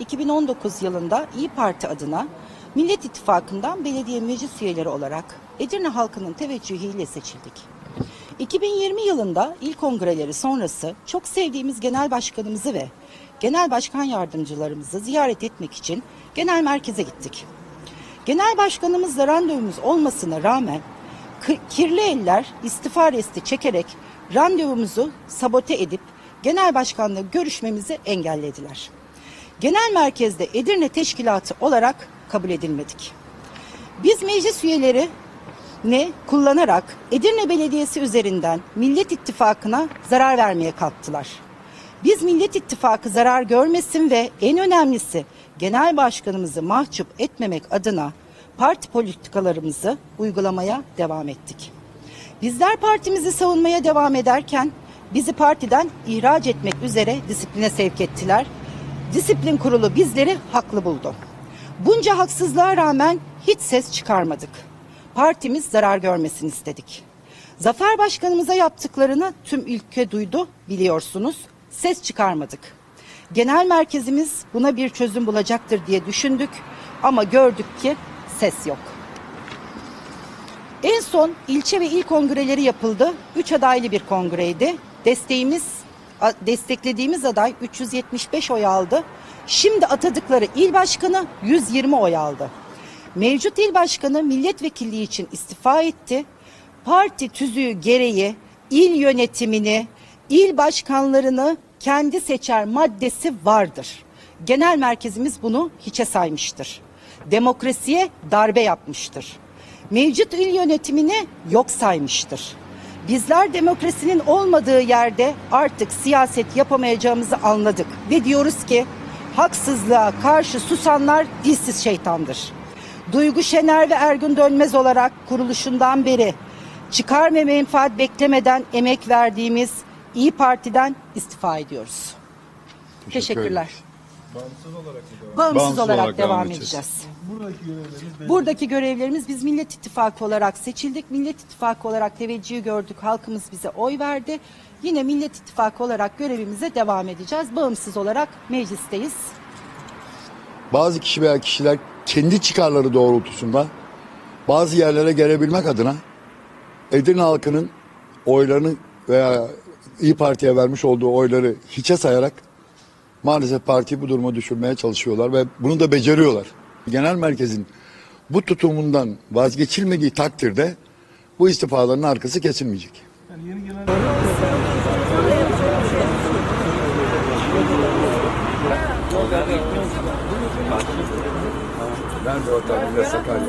2019 yılında İyi Parti adına Millet İttifakı'ndan belediye meclis üyeleri olarak Edirne halkının teveccühüyle seçildik. 2020 yılında il kongreleri sonrası çok sevdiğimiz genel başkanımızı ve genel başkan yardımcılarımızı ziyaret etmek için genel merkeze gittik. Genel başkanımızla randevumuz olmasına rağmen kirli eller istifa resti çekerek randevumuzu sabote edip genel başkanla görüşmemizi engellediler. Genel merkezde Edirne Teşkilatı olarak kabul edilmedik. Biz meclis üyeleri ne kullanarak Edirne Belediyesi üzerinden Millet İttifakı'na zarar vermeye kalktılar. Biz Millet İttifakı zarar görmesin ve en önemlisi genel başkanımızı mahcup etmemek adına parti politikalarımızı uygulamaya devam ettik. Bizler partimizi savunmaya devam ederken bizi partiden ihraç etmek üzere disipline sevk ettiler. Disiplin kurulu bizleri haklı buldu. Bunca haksızlığa rağmen hiç ses çıkarmadık. Partimiz zarar görmesin istedik. Zafer Başkanımıza yaptıklarını tüm ülke duydu biliyorsunuz. Ses çıkarmadık. Genel merkezimiz buna bir çözüm bulacaktır diye düşündük ama gördük ki ses yok. En son ilçe ve il kongreleri yapıldı. Üç adaylı bir kongreydi. Desteğimiz, desteklediğimiz aday 375 oy aldı. Şimdi atadıkları il başkanı 120 oy aldı. Mevcut il başkanı milletvekilliği için istifa etti. Parti tüzüğü gereği il yönetimini, il başkanlarını kendi seçer maddesi vardır. Genel merkezimiz bunu hiçe saymıştır. Demokrasiye darbe yapmıştır mevcut il yönetimini yok saymıştır. Bizler demokrasinin olmadığı yerde artık siyaset yapamayacağımızı anladık ve diyoruz ki haksızlığa karşı susanlar dilsiz şeytandır. Duygu Şener ve Ergün Dönmez olarak kuruluşundan beri çıkar ve menfaat beklemeden emek verdiğimiz İyi Parti'den istifa ediyoruz. Teşekkürler. Bağımsız olarak? Bağımsız, Bağımsız olarak, olarak devam, devam edeceğiz. edeceğiz. Buradaki görevleriniz belli. Buradaki görevlerimiz biz Millet İttifakı olarak seçildik. Millet İttifakı olarak teveccühü gördük. Halkımız bize oy verdi. Yine Millet İttifakı olarak görevimize devam edeceğiz. Bağımsız olarak meclisteyiz. Bazı kişi veya kişiler kendi çıkarları doğrultusunda bazı yerlere gelebilmek adına Edirne halkının oylarını veya İyi Parti'ye vermiş olduğu oyları hiçe sayarak maalesef partiyi bu duruma düşürmeye çalışıyorlar ve bunu da beceriyorlar. Genel merkezin bu tutumundan vazgeçilmediği takdirde bu istifaların arkası kesilmeyecek. Yani yeni gelen Ben de ortamda Sakarya.